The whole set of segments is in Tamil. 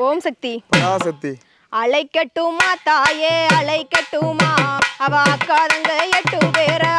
ஓம் சக்தி. பராசக்தி அழைக்கட்டுமா தாயே அழைக்கட்டுமா? அவ அக்கா தங்க எட்டு பேரை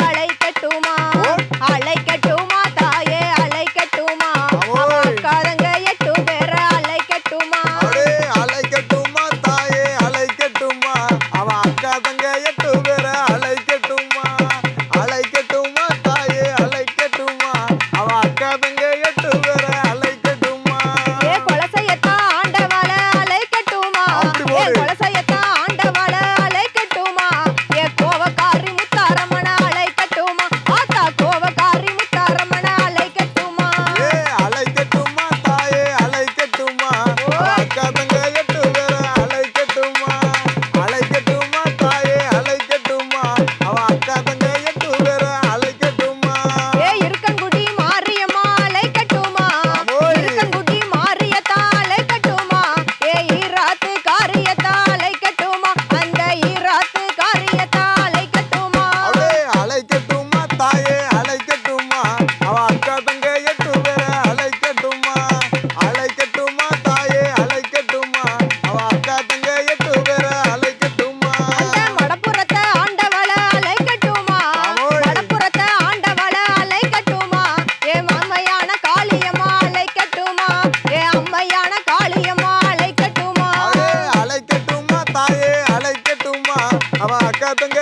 la tengo